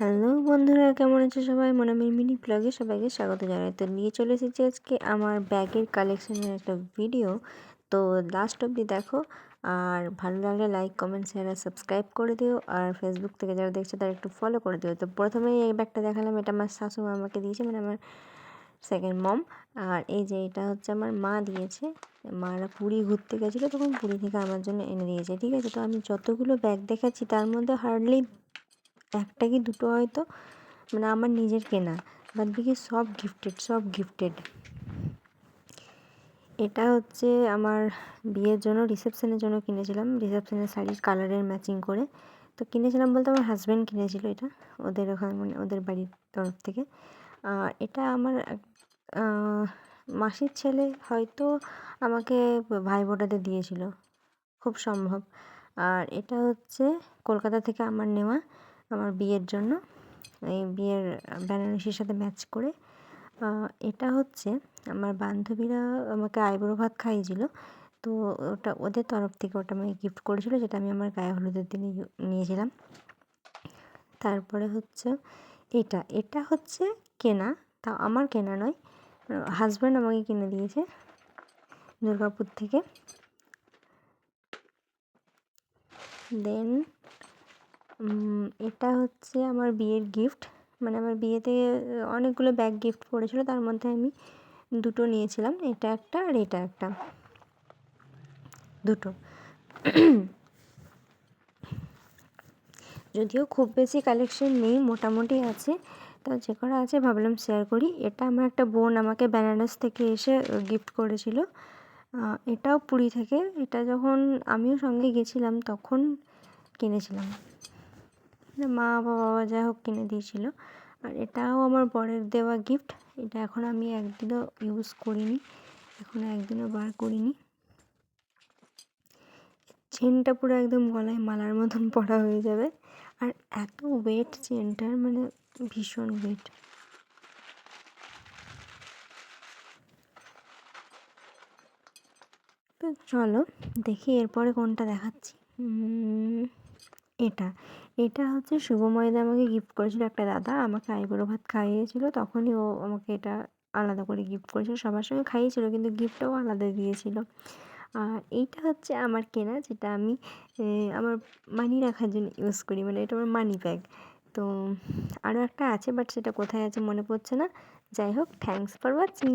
Hello বন্ধুরা, কেমন আছে সবাই? মনে আমি মিনি ব্লগে সবাইকে স্বাগত জানাই। তো নিয়ে চলে এসেছি আজকে আমার ব্যাগের কালেকশনের একটা ভিডিও তো লাস্ট অবধি দেখো, আর ভালো লাগলে লাইক কমেন্ট শেয়ার আর সাবস্ক্রাইব করে দিও। আর ফেসবুক থেকে যারা দেখছ, তারা একটু ফলো করে দিও। তো প্রথমেই এই ব্যাগটা দেখালাম, এটা আমার শাশুমা আমাকে দিয়েছে মানে আমার সেকেন্ড মম আর এই যে এটা হচ্ছে আমার মা দিয়েছে। মারা পুরী ঘুরতে গেছিল, তখন পুরী থেকে আমার জন্য এনে দিয়েছে, ঠিক আছে? তো আমি যতগুলো ব্যাগ দেখাচ্ছি, তার মধ্যে হার্ডলি একটা কি দুটো হয়তো মানে আমার নিজের কেনা। বাদ বাকি সব গিফটেড সব গিফটেড এটা হচ্ছে আমার বিয়ের জন্য রিসেপশনের জন্য কিনেছিলাম। রিসেপশনের শাড়ির কালারের ম্যাচিং করে। তো কিনেছিলাম বলতে আমার হাজব্যান্ড কিনেছিল এটা, ওদের ওখানে মানে ওদের বাড়ির তরফ থেকে। আর এটা আমার মাসির ছেলে হয়তো আমাকে ভাই ফোঁটাতে দিয়েছিল। খুব সম্ভব। আর এটা হচ্ছে কলকাতা থেকে আমার নেওয়া। আমার বিয়ের জন্য। এই বিয়ের বেনারসির সাথে ম্যাচ করে। এটা হচ্ছে আমার বান্ধবীরা আমাকে আইবুড়ো ভাত খাইয়েছিল। তো ওটা, ওদের তরফ থেকে ওটা আমাকে গিফট করেছিল, যেটা আমি আমার গায়ে হলুদের দিনে নিয়েছিলাম। তারপরে হচ্ছে এটা এটা হচ্ছে কেনা তা আমার কেনা নয়। হাজব্যান্ড আমাকে কিনে দিয়েছে দুর্গাপুর থেকে। দেন এটা হচ্ছে আমার বিয়ের গিফট মানে আমার বিয়েতে অনেকগুলো ব্যাগ গিফট করেছিল তার মধ্যে আমি দুটো নিয়েছিলাম। এটা একটা আর এটা একটা। দুটো। যদিও খুব বেশি কালেকশন নেই, মোটামুটি আছে। তো যে করা আছে ভাবলাম শেয়ার করি। এটা আমার একটা বোন আমাকে বেনারস থেকে এসে গিফট করেছিল। এটাও পুরী থেকে। এটা যখন আমিও সঙ্গে গেছিলাম, তখন কিনেছিলাম। মা বাবা যাই হোক কিনে দিয়েছিল। আর এটাও আমার বরের দেওয়া গিফট এটা এখন আমি একদিনও ইউজ করিনি এখনও একদিনও বার করিনি। চেনটা পুরো একদম গলায় মালার মতন পড়া হয়ে যাবে। আর এত ওয়েট চেনটার মানে ভীষণ ওয়েট তো চলো, দেখি এরপরে কোনটা দেখাচ্ছি। এটা। এটা হচ্ছে শুভময়দা আমাকে গিফট করেছিল একটা দাদা, আমাকে আইবুড়ো ভাত খাইয়েছিল, তখনই ও আমাকে এটা আলাদা করে গিফট করেছিল। সবার সঙ্গে খাইয়েছিল, কিন্তু গিফটটাও আলাদা দিয়েছিল। আর এইটা হচ্ছে আমার কেনা, যেটা আমি আমার মানি রাখার জন্য ইউজ করি। মানে এটা আমার মানি ব্যাগ তো আরও একটা আছে বাট সেটা কোথায় আছে মনে পড়ছে না। যাই হোক থ্যাংকস ফর ওয়াচিং